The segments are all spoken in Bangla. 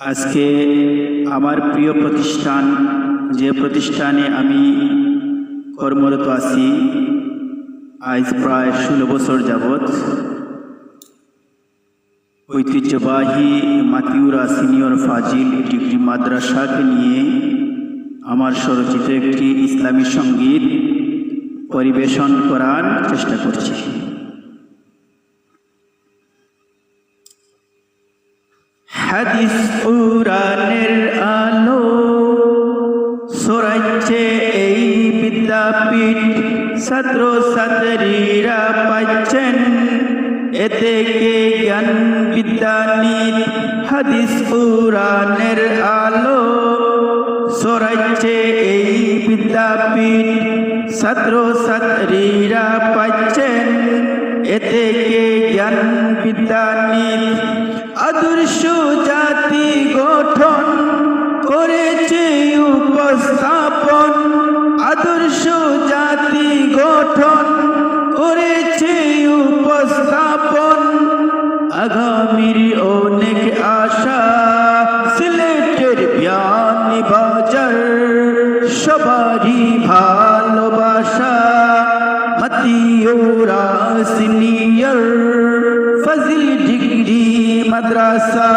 আজকে আমার প্রিয় প্রতিষ্ঠান, যে প্রতিষ্ঠানে আমি কর্মরত আছি, আজ প্রায় ষোলো বছর যাবৎ ঐতিহ্যবাহী মাতিউরা সিনিয়র ফাজিল ডিগ্রি মাদ্রাসাকে নিয়ে আমার স্বরচিত একটি ইসলামী সংগীত পরিবেশন করার চেষ্টা করছি। হাদিস পুরাণের আলো সরাইছে এই বিদ্যাপীঠ। ছাত্র ছাত্রীরা পাচ্ছেন এতে কে জ্ঞান বিদ্যানীত হাদিস পুরাণের আলো সরাইছে এই বিদ্যাপীঠ। ছাত্র ছাত্রীরা পাচ্ছেন। এতে কে জ্ঞান বিদ্যানীত আদর্শ জাতি গঠন করেছে উপস্থাপন মতিউরা সিনিয়র ফজিল ডিগ্রি মাদ্রাসা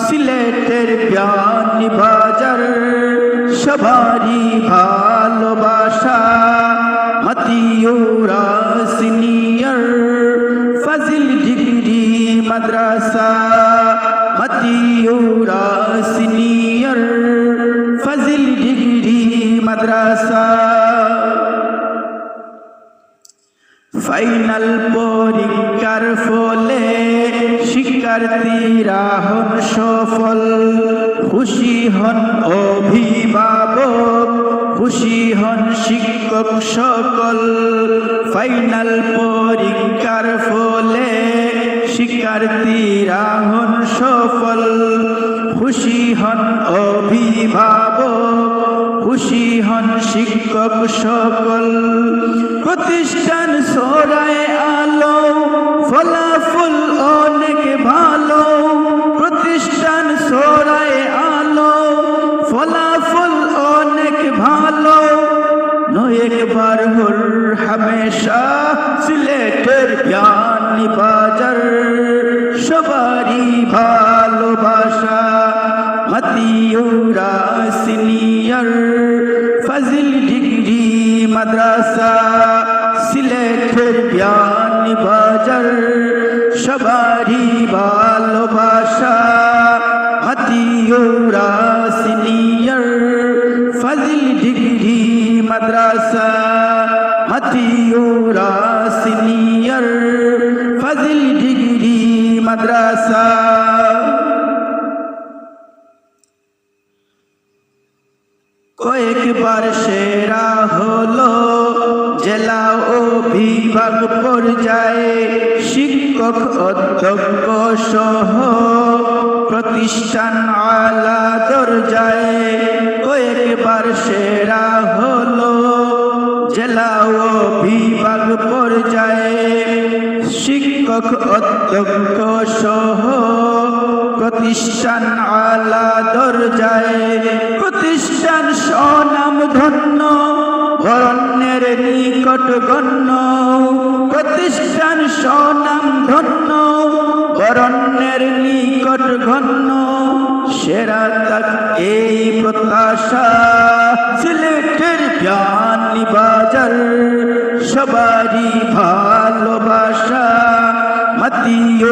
সিলেটের বিয়ানি বাজার সবারই ভালোবাসা Motiura senior Fazil degree Madrasa Motiura senior Fazil degree Madrasa final পরীক্ষার ফলে শিক্ষার্থীরা হন সফল। খুশি হন অভিভাবক, খুশি হন শিক্ষক সকল। ফাইনাল পরীক্ষার ফলে শিক্ষার্থীরা হন সফল। খুশি হন অভিভাবক খুশি হন শিক্ষক সকল। প্রতিষ্ঠান সরায় আলো, ফলাফল অনেক ভালো। প্রতিষ্ঠান সরায় আলো, ফলাফল অনেক ভালো। একবার হল হামেশা সিলেটের জ্ঞানী বাজার, সবারই ভালোবাসা ফজিল ডিগ্রি মাদ্রাসা, সিলেটের জ্ঞানী বাজার, সবারই ভালোবাসা। Motiura senior, Fazil degree Madrasa. Motiura senior, Fazil degree Madrasa. কয়েকবার সেরা হলো জেলা ও বিভাগ পর্যায়ে শিক্ষক অধ্যক্ষ সহ প্রতিষ্ঠান আলা দরজায় কয়েকবার সেরা হলো জেলা ও বিভাগ পর্যায়ে শিক্ষক অধ্যক্ষ সহ প্রতিষ্ঠান আলা দরজায়, প্রতিষ্ঠান স্বনাম ধন্য বরণ্যের নিকট গণ্য, প্রতিষ্ঠান স্বনাম ধন্য বরণ্যের নিকট ঘন্য সেরা তাক এই প্রত্যাশা। সিলেটের জ্ঞানী বাজার, সবারই ভালোবাসা মতিউরা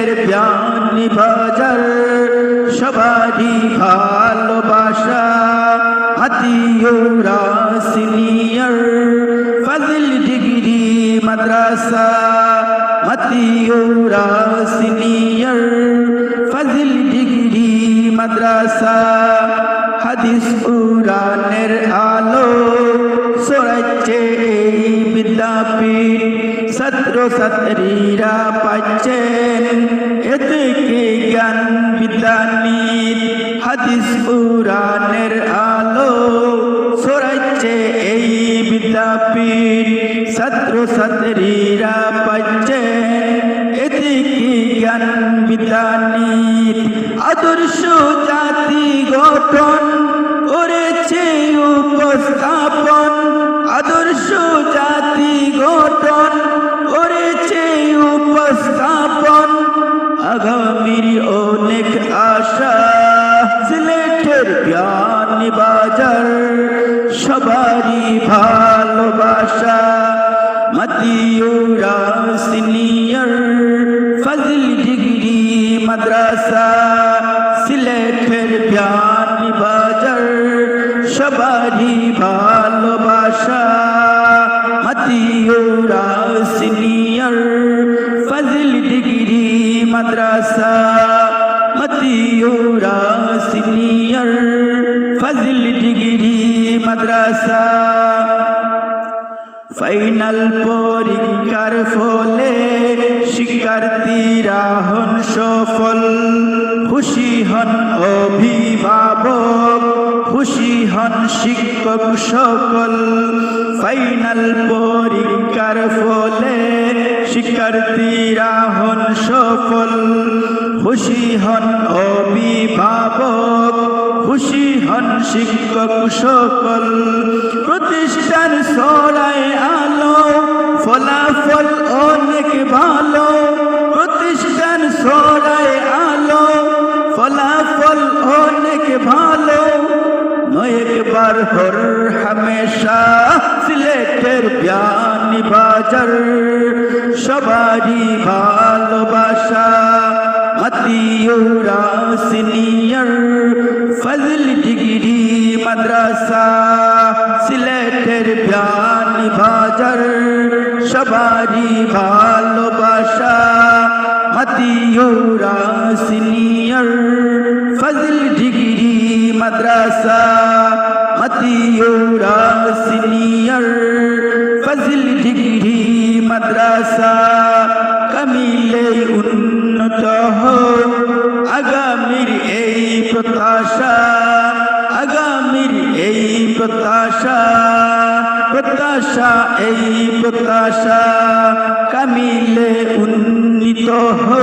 সিলেটের জ্ঞানী বাজার সবারই ভালোবাসা। Motiura senior Fazil degree Madrasa. Motiura senior Fazil degree Madrasa. হাদিস পুরাণের ছাত্রীরা পাচ্ছেন। এতে কে জ্ঞান বিদ্যানীত হাদিস পুরাণের আলো সরাইছে এই বিদ্যাপীঠ। ছাত্র ছাত্রীরা পাচ্ছে এতে কি জ্ঞান বিদ্যানীত আদর্শ জাতি গঠন করেছে, উপস্থাপন মতিউরা সিনিয়র ফজল ডিগ্রি মাদ্রাসা, সিলেটের জ্ঞান বাজার, সবারই ভালোবাসা। Motiura senior Fazal degree Madrasa Motiura senior Fazal degree Madrasa. Final পরীক্ষার ফলে শিক্ষার্থীরা হন সফল। খুশি হন অভিভাবক, খুশি হন শিক্ষক সকল। ফাইনাল পরীক্ষার ফলে শিক্ষার্থীরা হন সফল। খুশি হন অভিভাবক খুশি হন শিক্ষক সকল। প্রতিষ্ঠান সরায় আলো ফলাফল অনেক ভালো। মাদ্রাসা, সিলেটের জ্ঞানী বাজার, সবারই ভালোবাসা। Motiura senior, Fazal degree Madrasa. Motiura senior, Fazal degree Madrasa. কামিলে উন্নত প্রত্যাশা এই প্রত্যাশা কামিলে উন্নীত হোক